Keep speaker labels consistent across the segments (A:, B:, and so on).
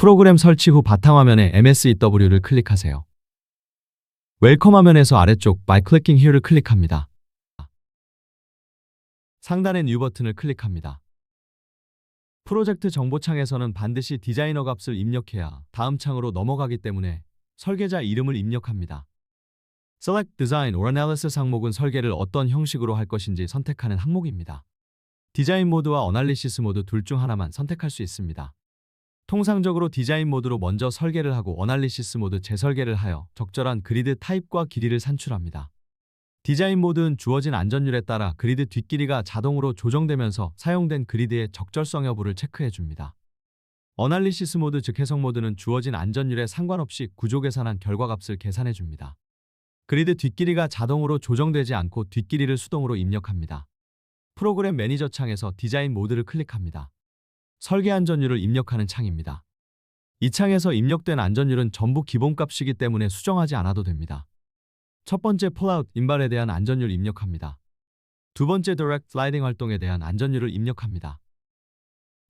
A: 프로그램 설치 후 바탕화면에 MSEW를 클릭하세요. 웰컴 화면에서 아래쪽 By clicking here를 클릭합니다. 상단의 뉴 버튼을 클릭합니다. 프로젝트 정보창에서는 반드시 디자이너 값을 입력해야 다음 창으로 넘어가기 때문에 설계자 이름을 입력합니다. Select Design or Analysis 항목은 설계를 어떤 형식으로 할 것인지 선택하는 항목입니다. 디자인 모드와 어널리시스 모드 둘 중 하나만 선택할 수 있습니다. 통상적으로 디자인 모드로 먼저 설계를 하고 어널리시스 모드 재설계를 하여 적절한 그리드 타입과 길이를 산출합니다. 디자인 모드는 주어진 안전율에 따라 그리드 뒷길이가 자동으로 조정되면서 사용된 그리드의 적절성 여부를 체크해 줍니다. 어널리시스 모드 즉 해석 모드는 주어진 안전율에 상관없이 구조 계산한 결과값을 계산해 줍니다. 그리드 뒷길이가 자동으로 조정되지 않고 뒷길이를 수동으로 입력합니다. 프로그램 매니저 창에서 디자인 모드를 클릭합니다. 설계 안전율을 입력하는 창입니다. 이 창에서 입력된 안전율은 전부 기본값이기 때문에 수정하지 않아도 됩니다. 첫 번째 폴아웃 인발에 대한 안전율 입력합니다. 두 번째 디렉트 슬라이딩 활동에 대한 안전율을 입력합니다.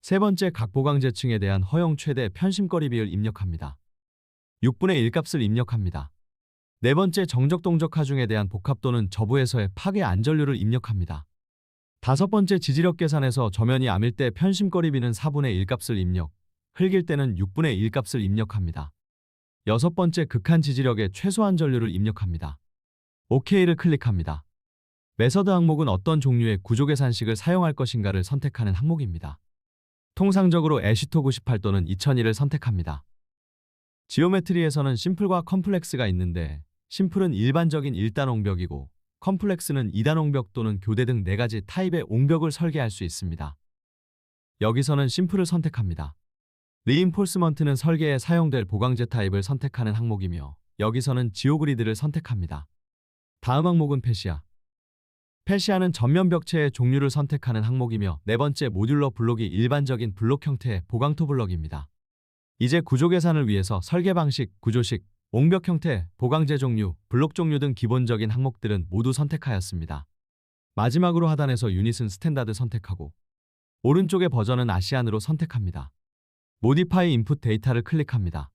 A: 세 번째 각 보강재층에 대한 허용 최대 편심거리 비율 입력합니다. 6분의 1 값을 입력합니다. 네 번째 정적 동적 하중에 대한 복합 또는 저부에서의 파괴 안전율을 입력합니다. 다섯 번째 지지력 계산에서 저면이 암일 때 편심거리비는 4분의 1 값을 입력, 흙일 때는 6분의 1 값을 입력합니다. 여섯 번째 극한 지지력의 최소한 전류를 입력합니다. OK를 클릭합니다. 메서드 항목은 어떤 종류의 구조 계산식을 사용할 것인가를 선택하는 항목입니다. 통상적으로 애시토 98 또는 2002를 선택합니다. 지오메트리에서는 심플과 컴플렉스가 있는데 심플은 일반적인 1단 옹벽이고 컴플렉스는 2단 옹벽 또는 교대 등 4가지 타입의 옹벽을 설계할 수 있습니다. 여기서는 심플을 선택합니다. 리인폴스먼트는 설계에 사용될 보강재 타입을 선택하는 항목이며 여기서는 지오그리드를 선택합니다. 다음 항목은 페시아. 페시아는 전면 벽체의 종류를 선택하는 항목이며 네 번째 모듈러 블록이 일반적인 블록 형태의 보강토 블록입니다. 이제 구조 계산을 위해서 설계 방식, 구조식, 옹벽 형태, 보강재 종류, 블록 종류 등 기본적인 항목들은 모두 선택하였습니다. 마지막으로 하단에서 유닛은 스탠다드 선택하고 오른쪽의 버전은 아시안으로 선택합니다. 모디파이 인풋 데이터를 클릭합니다.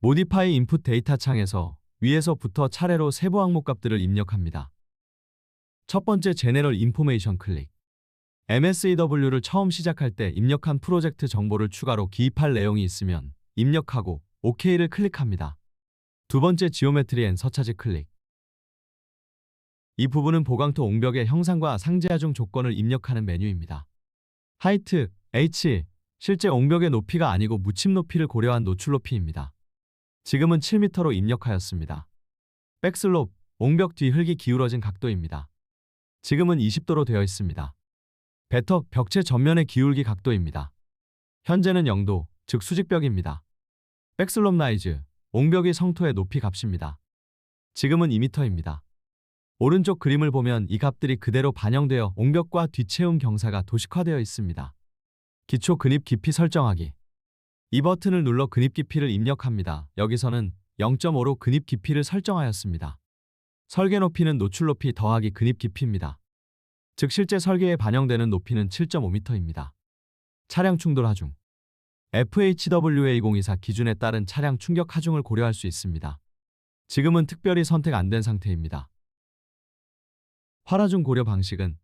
A: 모디파이 인풋 데이터 창에서 위에서부터 차례로 세부 항목 값들을 입력합니다. 첫 번째 제네럴 인포메이션 클릭. MSEW를 처음 시작할 때 입력한 프로젝트 정보를 추가로 기입할 내용이 있으면 입력하고 OK를 클릭합니다. 두 번째 지오메트리 앤 서차지 클릭. 이 부분은 보강토 옹벽의 형상과 상제하중 조건을 입력하는 메뉴입니다. 하이트, H, 실제 옹벽의 높이가 아니고 묻힘 높이를 고려한 노출 높이입니다. 지금은 7m로 입력하였습니다. 백슬롭, 옹벽 뒤 흙이 기울어진 각도입니다. 지금은 20도로 되어 있습니다. 배터, 벽체 전면의 기울기 각도입니다. 현재는 0도, 즉 수직벽입니다. 백슬롭 라이즈, 옹벽이 성토의 높이 값입니다. 지금은 2m입니다. 오른쪽 그림을 보면 이 값들이 그대로 반영되어 옹벽과 뒷채움 경사가 도식화되어 있습니다. 기초 근입 깊이 설정하기. 이 버튼을 눌러 근입 깊이를 입력합니다. 여기서는 0.5로 근입 깊이를 설정하였습니다. 설계 높이는 노출 높이 더하기 근입 깊이입니다. 즉 실제 설계에 반영되는 높이는 7.5m입니다. 차량 충돌 하중. FHWA 2024 기준에 따른 차량 충격 하중을 고려할 수 있습니다. 지금은 특별히 선택 안 된 상태입니다. 활하중 고려 방식은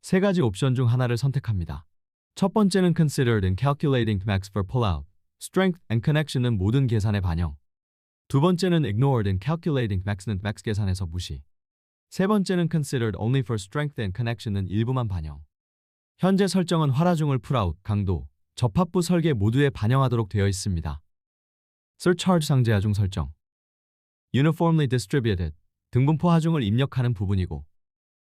A: 세 가지 옵션 중 하나를 선택합니다. 첫 번째는 considered in calculating max for pullout, strength and connection은 모든 계산에 반영. 두 번째는 ignored in calculating max는 max 계산에서 무시. 세 번째는 considered only for strength and connection은 일부만 반영. 현재 설정은 활하중을 풀아웃, 강도, 접합부 설계 모두에 반영하도록 되어 있습니다. surcharge 상제 하중 설정. uniformly distributed, 등분포 하중을 입력하는 부분이고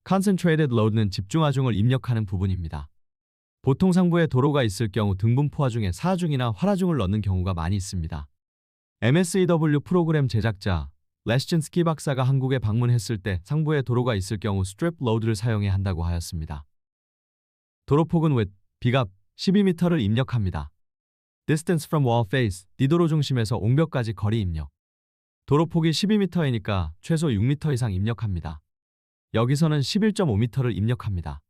A: concentrated load는 집중 하중을 입력하는 부분입니다. 보통 상부에 도로가 있을 경우 등분포 하중에 사하중이나 활하중을 넣는 경우가 많이 있습니다. MSEW 프로그램 제작자 레시친스키 박사가 한국에 방문했을 때 상부에 도로가 있을 경우 스트랩 로드를 사용해야 한다고 하였습니다. 도로폭은 width, 비갑 12m를 입력합니다. distance from wall face, 디도로 중심에서 옹벽까지 거리 입력. 도로 폭이 12m이니까 최소 6m 이상 입력합니다. 여기서는 11.5m를 입력합니다.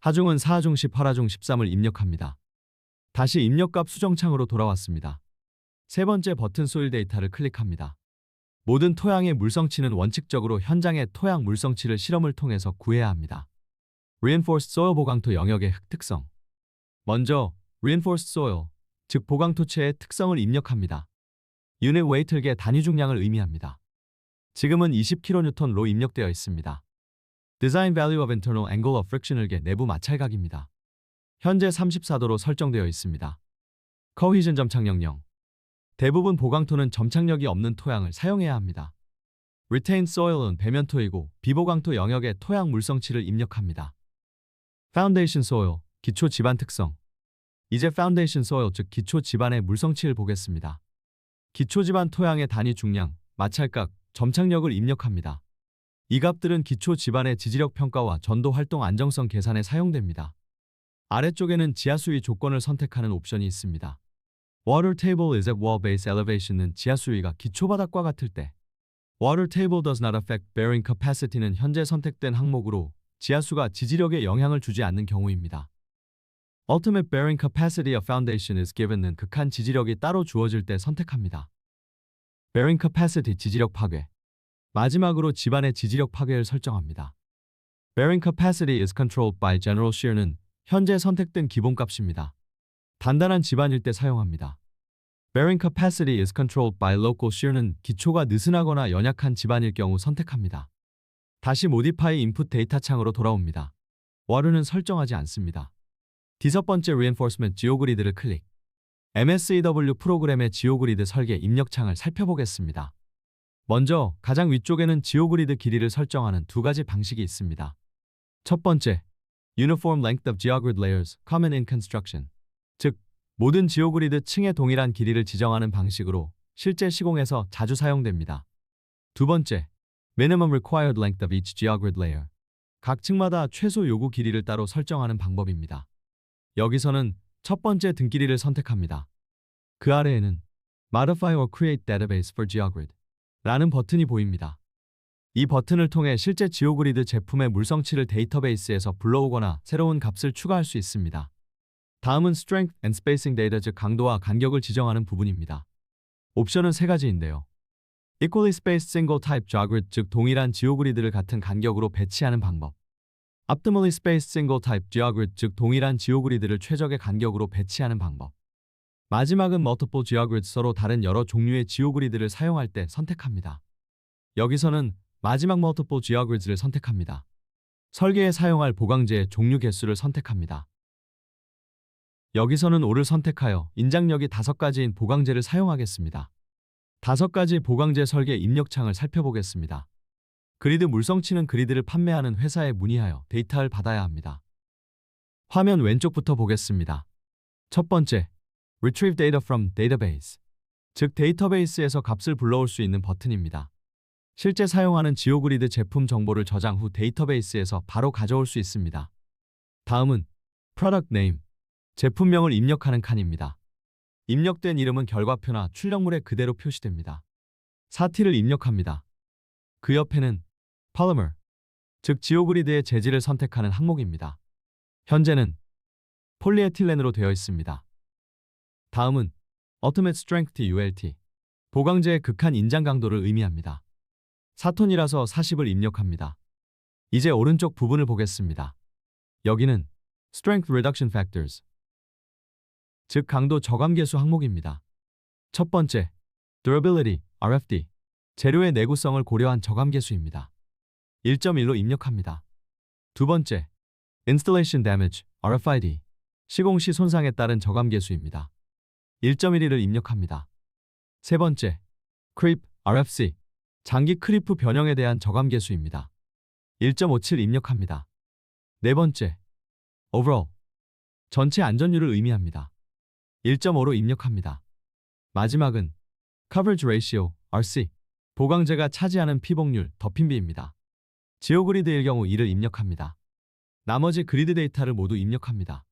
A: 하중은 4하중 10, 활하중 13을 입력합니다. 다시 입력값 수정창으로 돌아왔습니다. 세 번째 버튼 소일 데이터를 클릭합니다. 모든 토양의 물성치는 원칙적으로 현장의 토양 물성치를 실험을 통해서 구해야 합니다. Reinforced Soil 보강토 영역의 흙 특성 먼저 Reinforced Soil, 즉 보강 토체의 특성을 입력합니다. Unit Weight의 단위 중량을 의미합니다. 지금은 20kN로 입력되어 있습니다. Design Value of Internal Angle of Friction을계 내부 마찰각입니다. 현재 34도로 설정되어 있습니다. Cohesion 점착력 0 대부분 보강토는 점착력이 없는 토양을 사용해야 합니다. Retained Soil은 배면토이고 비보강토 영역의 토양 물성치를 입력합니다. Foundation Soil, 기초 지반 특성 이제 Foundation Soil, 즉 기초 지반의 물성치를 보겠습니다. 기초 지반 토양의 단위 중량, 마찰각, 점착력을 입력합니다. 이 값들은 기초 지반의 지지력 평가와 전도 활동 안정성 계산에 사용됩니다. 아래쪽에는 지하수위 조건을 선택하는 옵션이 있습니다. Water table is at wall base elevation은 지하수위가 기초 바닥과 같을 때 Water table does not affect bearing capacity는 현재 선택된 항목으로 지하수가 지지력에 영향을 주지 않는 경우입니다. Ultimate bearing capacity of foundation is given는 극한 지지력이 따로 주어질 때 선택합니다. bearing capacity 지지력 파괴 마지막으로 집안의 지지력 파괴를 설정합니다. bearing capacity is controlled by general shear는 현재 선택된 기본값입니다. 단단한 집안일 때 사용합니다. Bearing capacity is controlled by local shear는 기초가 느슨하거나 연약한 집안일 경우 선택합니다. 다시 modify input 데이터 창으로 돌아옵니다. 와르는 설정하지 않습니다. 디섯 번째 reinforcement 지오그리드를 클릭. MSEW 프로그램의 지오그리드 설계 입력 창을 살펴보겠습니다. 먼저 가장 위쪽에는 지오그리드 길이를 설정하는 두 가지 방식이 있습니다. 첫 번째, Uniform Length of Geogrid Layers Common in Construction 즉, 모든 지오그리드 층의 동일한 길이를 지정하는 방식으로 실제 시공에서 자주 사용됩니다. 두 번째, Minimum Required Length of Each Geogrid Layer 각 층마다 최소 요구 길이를 따로 설정하는 방법입니다. 여기서는 첫 번째 등길이를 선택합니다. 그 아래에는 Modify or Create Database for Geogrid 라는 버튼이 보입니다. 이 버튼을 통해 실제 지오그리드 제품의 물성치를 데이터베이스에서 불러오거나 새로운 값을 추가할 수 있습니다. 다음은 Strength and Spacing Data 즉 강도와 간격을 지정하는 부분입니다. 옵션은 세 가지인데요. Equally Spaced Single Type Geogrid 즉 동일한 지오그리드를 같은 간격으로 배치하는 방법. Optimally Spaced Single Type Geogrid 즉 동일한 지오그리드를 최적의 간격으로 배치하는 방법. 마지막은 Multiple Geogrids 서로 다른 여러 종류의 지오그리드를 사용할 때 선택합니다. 여기서는 마지막 Multiple Geogrids를 선택합니다. 설계에 사용할 보강제의 종류 개수를 선택합니다. 여기서는 5를 선택하여 인장력이 5가지인 보강제를 사용하겠습니다. 5가지 보강제 설계 입력창을 살펴보겠습니다. 그리드 물성치는 그리드를 판매하는 회사에 문의하여 데이터를 받아야 합니다. 화면 왼쪽부터 보겠습니다. 첫 번째, Retrieve Data from Database, 즉 데이터베이스에서 값을 불러올 수 있는 버튼입니다. 실제 사용하는 지오그리드 제품 정보를 저장 후 데이터베이스에서 바로 가져올 수 있습니다. 다음은 Product Name, 제품명을 입력하는 칸입니다. 입력된 이름은 결과표나 출력물에 그대로 표시됩니다. 사티를 입력합니다. 그 옆에는 Polymer, 즉 지오그리드의 재질을 선택하는 항목입니다. 현재는 폴리에틸렌으로 되어 있습니다. 다음은 Ultimate Strength ULT, 보강제의 극한 인장 강도를 의미합니다. 4톤이라서 40을 입력합니다. 이제 오른쪽 부분을 보겠습니다. 여기는 Strength Reduction Factors, 즉 강도 저감 계수 항목입니다. 첫 번째, Durability, RFD, 재료의 내구성을 고려한 저감 계수입니다. 1.1로 입력합니다. 두 번째, Installation Damage, RFID, 시공 시 손상에 따른 저감 계수입니다. 1.12를 입력합니다. 세 번째, Creep, RFC, 장기 크리프 변형에 대한 저감 계수입니다. 1.57 입력합니다. 네 번째, Overall, 전체 안전율을 의미합니다. 1.5로 입력합니다. 마지막은 Coverage Ratio, RC, 보강제가 차지하는 피복률, 덮임비입니다. 지오그리드일 경우 2를 입력합니다. 나머지 그리드 데이터를 모두 입력합니다.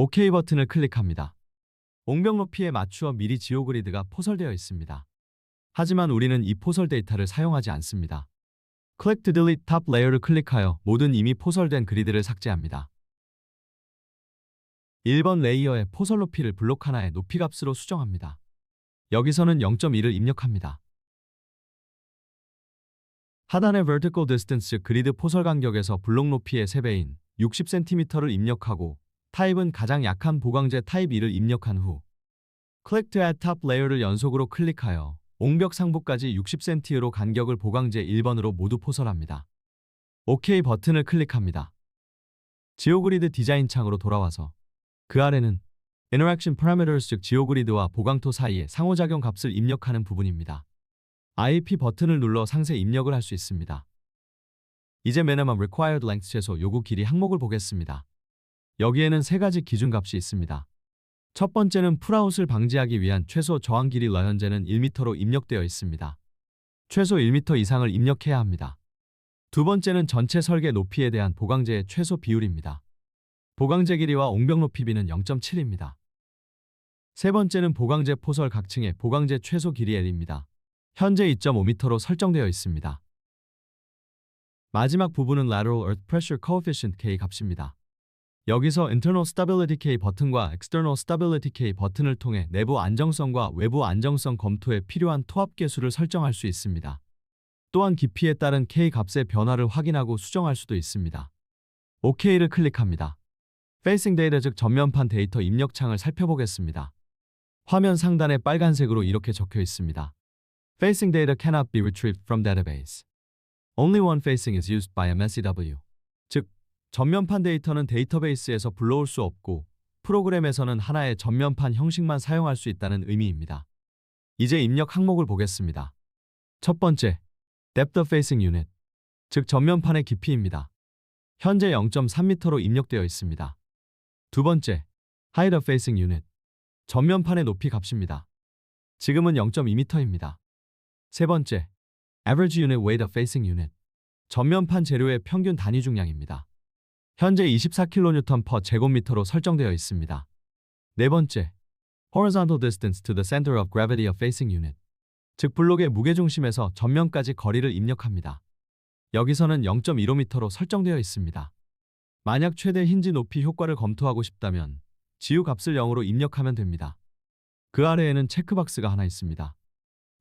A: OK 버튼을 클릭합니다. 옹벽 높이에 맞추어 미리 지오그리드가 포설되어 있습니다. 하지만 우리는 이 포설 데이터를 사용하지 않습니다. Click to delete top layer를 클릭하여 모든 이미 포설된 그리드를 삭제합니다. 1번 레이어의 포설 높이를 블록 하나의 높이 값으로 수정합니다. 여기서는 0.1을 입력합니다. 하단의 vertical distance 즉 그리드 포설 간격에서 블록 높이의 3배인 60cm를 입력하고 타입은 가장 약한 보강제 타입 2를 입력한 후 Click to add top layer를 연속으로 클릭하여 옹벽 상부까지 60cm로 간격을 보강제 1번으로 모두 포설합니다. OK 버튼을 클릭합니다. 지오그리드 디자인 창으로 돌아와서 그 아래는 Interaction Parameters 즉 지오그리드와 보강토 사이의 상호작용 값을 입력하는 부분입니다. IP 버튼을 눌러 상세 입력을 할 수 있습니다. 이제 Minimum Required Length 최소 요구 길이 항목을 보겠습니다. 여기에는 세 가지 기준값이 있습니다. 첫 번째는 풀아웃을 방지하기 위한 최소 저항 길이 러 현재는 1m로 입력되어 있습니다. 최소 1m 이상을 입력해야 합니다. 두 번째는 전체 설계 높이에 대한 보강제의 최소 비율입니다. 보강제 길이와 옹벽 높이 비는 0.7입니다. 세 번째는 보강제 포설 각층의 보강제 최소 길이 L입니다. 현재 2.5m로 설정되어 있습니다. 마지막 부분은 Lateral Earth Pressure Coefficient K 값입니다. 여기서 Internal Stability K 버튼과 External Stability K 버튼을 통해 내부 안정성과 외부 안정성 검토에 필요한 토합 계수를 설정할 수 있습니다. 또한 깊이에 따른 K 값의 변화를 확인하고 수정할 수도 있습니다. OK를 클릭합니다. Facing Data 즉 전면판 데이터 입력 창을 살펴보겠습니다. 화면 상단에 빨간색으로 이렇게 적혀 있습니다. Facing data cannot be retrieved from database. Only one facing is used by MSEW. 즉, 전면판 데이터는 데이터베이스에서 불러올 수 없고 프로그램에서는 하나의 전면판 형식만 사용할 수 있다는 의미입니다. 이제 입력 항목을 보겠습니다. 첫 번째, Depth Facing Unit, 즉 전면판의 깊이입니다. 현재 0.3m로 입력되어 있습니다. 두 번째, Height Facing Unit, 전면판의 높이 값입니다. 지금은 0.2m입니다. 세 번째, Average Unit Weight Facing Unit, 전면판 재료의 평균 단위 중량입니다. 현재 24kN per 제곱미터로 설정되어 있습니다. 네 번째, Horizontal Distance to the Center of Gravity of Facing Unit, 즉 블록의 무게중심에서 전면까지 거리를 입력합니다. 여기서는 0.15m로 설정되어 있습니다. 만약 최대 힌지 높이 효과를 검토하고 싶다면 지우 값을 0으로 입력하면 됩니다. 그 아래에는 체크박스가 하나 있습니다.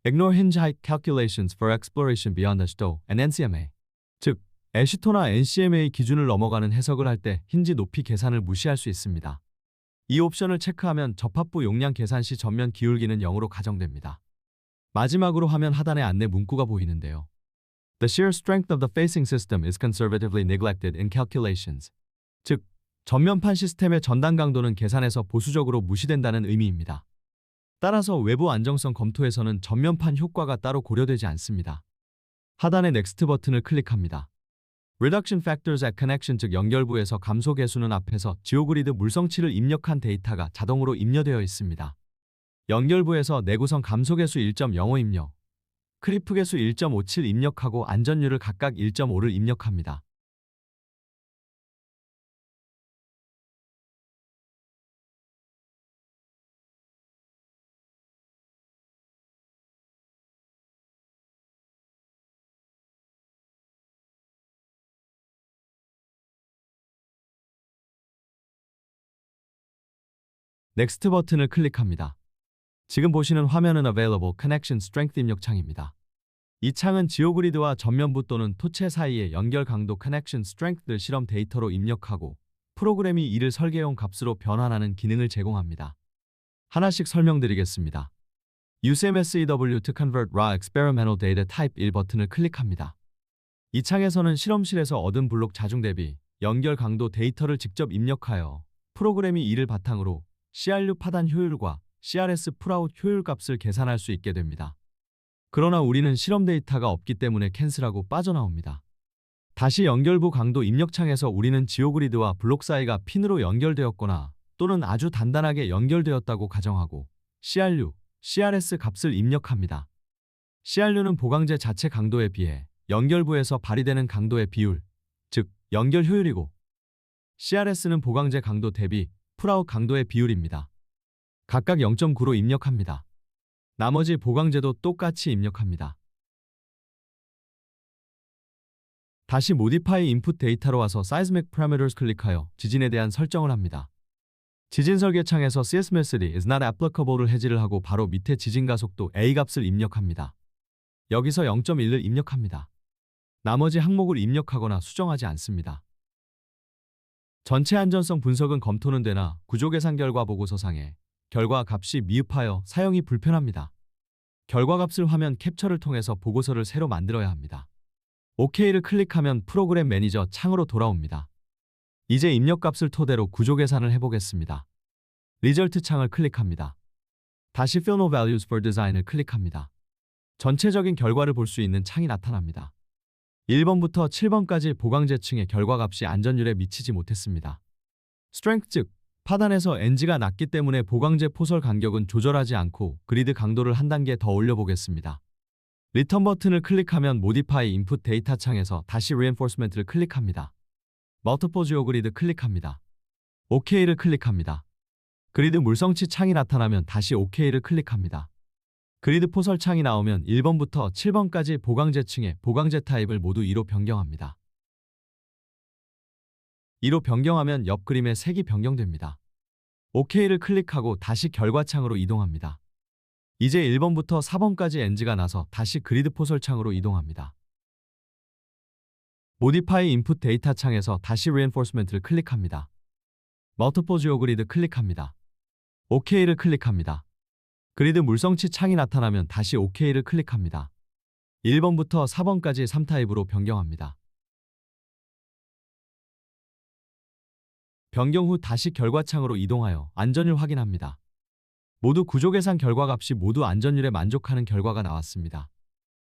A: Ignore hinge height calculations for exploration beyond ASHTO and NCMA. 즉, 애시토나 NCMA 기준을 넘어가는 해석을 할 때 힌지 높이 계산을 무시할 수 있습니다. 이 옵션을 체크하면 접합부 용량 계산 시 전면 기울기는 0으로 가정됩니다. 마지막으로 화면 하단에 안내 문구가 보이는데요. The shear strength of the facing system is conservatively neglected in calculations. 즉, 전면판 시스템의 전단 강도는 계산에서 보수적으로 무시된다는 의미입니다. 따라서 외부 안정성 검토에서는 전면판 효과가 따로 고려되지 않습니다. 하단의 Next 버튼을 클릭합니다. Reduction Factors at Connection 즉 연결부에서 감소 계수는 앞에서 지오그리드 물성치를 입력한 데이터가 자동으로 입력되어 있습니다. 연결부에서 내구성 감소 계수 1.05 입력, 크리프 계수 1.57 입력하고 안전율을 각각 1.5를 입력합니다. 넥스트 버튼을 클릭합니다. 지금 보시는 화면은 Available Connection Strength 입력 창입니다. 이 창은 지오그리드와 전면부 또는 토체 사이의 연결 강도 Connection Strength를 실험 데이터로 입력하고 프로그램이 이를 설계용 값으로 변환하는 기능을 제공합니다. 하나씩 설명드리겠습니다. Use MSEW to convert raw experimental data type 1 버튼을 클릭합니다. 이 창에서는 실험실에서 얻은 블록 자중 대비 연결 강도 데이터를 직접 입력하여 프로그램이 이를 바탕으로 CRU 파단 효율과 CRS 풀아웃 효율 값을 계산할 수 있게 됩니다. 그러나 우리는 실험 데이터가 없기 때문에 캔슬하고 빠져나옵니다. 다시 연결부 강도 입력창에서 우리는 지오그리드와 블록 사이가 핀으로 연결되었거나 또는 아주 단단하게 연결되었다고 가정하고 CRU, CRS 값을 입력합니다. CRU는 보강제 자체 강도에 비해 연결부에서 발휘되는 강도의 비율, 즉 연결 효율이고 CRS는 보강제 강도 대비 풀아웃 강도의 비율입니다. 각각 0.9로 입력합니다. 나머지 보강제도 똑같이 입력합니다. 다시 Modify Input 데이터로 와서 Seismic Parameters 클릭하여 지진에 대한 설정을 합니다. 지진 설계 창에서 Seismicity is not applicable를 해지를 하고 바로 밑에 지진 가속도 A 값을 입력합니다. 여기서 0.1을 입력합니다. 나머지 항목을 입력하거나 수정하지 않습니다. 전체 안전성 분석은 검토는 되나 구조 계산 결과 보고서상에 결과 값이 미흡하여 사용이 불편합니다. 결과 값을 화면 캡처를 통해서 보고서를 새로 만들어야 합니다. OK를 클릭하면 프로그램 매니저 창으로 돌아옵니다. 이제 입력 값을 토대로 구조 계산을 해보겠습니다. 리절트 창을 클릭합니다. 다시 Fill No Values for Design을 클릭합니다. 전체적인 결과를 볼 수 있는 창이 나타납니다. 1번부터 7번까지 보강제층의 결과값이 안전율에 미치지 못했습니다. strength 즉 파단에서 NG가 낮기 때문에 보강제 포설 간격은 조절하지 않고 그리드 강도를 한 단계 더 올려보겠습니다. 리턴 버튼을 클릭하면 모디파이 인풋 데이터 창에서 다시 reinforcement를 클릭합니다. 멀티플 지오 그리드 클릭합니다. OK를 클릭합니다. 그리드 물성치 창이 나타나면 다시 OK를 클릭합니다. 그리드 포설 창이 나오면 1번부터 7번까지 보강제 층의 보강제 타입을 모두 2로 변경합니다. 2로 변경하면 옆 그림의 색이 변경됩니다. OK를 클릭하고 다시 결과창으로 이동합니다. 이제 1번부터 4번까지 NG가 나서 다시 그리드 포설 창으로 이동합니다. 모디파이 인풋 데이터 창에서 다시 reinforcement를 클릭합니다. 멀티플 지오 그리드 클릭합니다. OK를 클릭합니다. 그리드 물성치 창이 나타나면 다시 OK를 클릭합니다. 1번부터 4번까지 3타입으로 변경합니다. 변경 후 다시 결과창으로 이동하여 안전율 확인합니다. 모두 구조 계산 결과값이 모두 안전율에 만족하는 결과가 나왔습니다.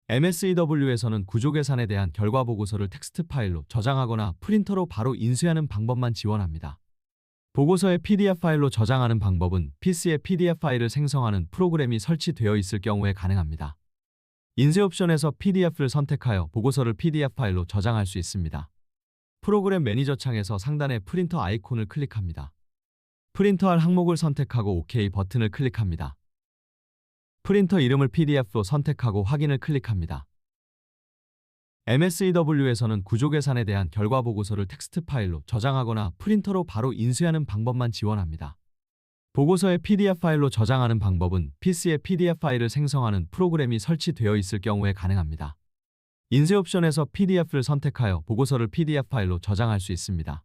A: MSEW에서는 구조 계산에 대한 결과 보고서를 텍스트 파일로 저장하거나 프린터로 바로 인쇄하는 방법만 지원합니다. 보고서의 PDF 파일로 저장하는 방법은 PC에 PDF 파일을 생성하는 프로그램이 설치되어 있을 경우에 가능합니다. 인쇄 옵션에서 PDF를 선택하여 보고서를 PDF 파일로 저장할 수 있습니다. 프로그램 매니저 창에서 상단의 프린터 아이콘을 클릭합니다. 프린터할 항목을 선택하고 OK 버튼을 클릭합니다. 프린터 이름을 PDF로 선택하고 확인을 클릭합니다. MSEW에서는 구조 계산에 대한 결과 보고서를 텍스트 파일로 저장하거나 프린터로 바로 인쇄하는 방법만 지원합니다. 보고서의 PDF 파일로 저장하는 방법은 PC에 PDF 파일을 생성하는 프로그램이 설치되어 있을 경우에 가능합니다. 인쇄 옵션에서 PDF를 선택하여 보고서를 PDF 파일로 저장할 수 있습니다.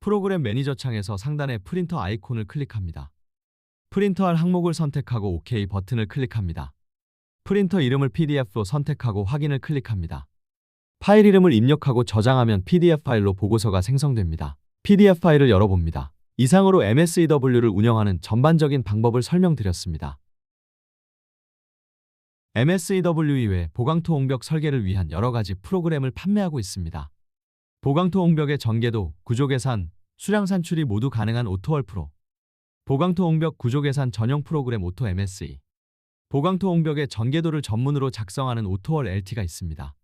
A: 프로그램 매니저 창에서 상단의 프린터 아이콘을 클릭합니다. 프린터할 항목을 선택하고 OK 버튼을 클릭합니다. 프린터 이름을 PDF로 선택하고 확인을 클릭합니다. 파일 이름을 입력하고 저장하면 PDF 파일로 보고서가 생성됩니다. PDF 파일을 열어봅니다. 이상으로 MSEW를 운영하는 전반적인 방법을 설명드렸습니다. MSEW 이외 보강토 옹벽 설계를 위한 여러 가지 프로그램을 판매하고 있습니다. 보강토 옹벽의 전개도, 구조 계산, 수량 산출이 모두 가능한 오토월 프로. 보강토 옹벽 구조 계산 전용 프로그램 오토 MSE. 보강토 옹벽의 전개도를 전문으로 작성하는 오토월 LT가 있습니다.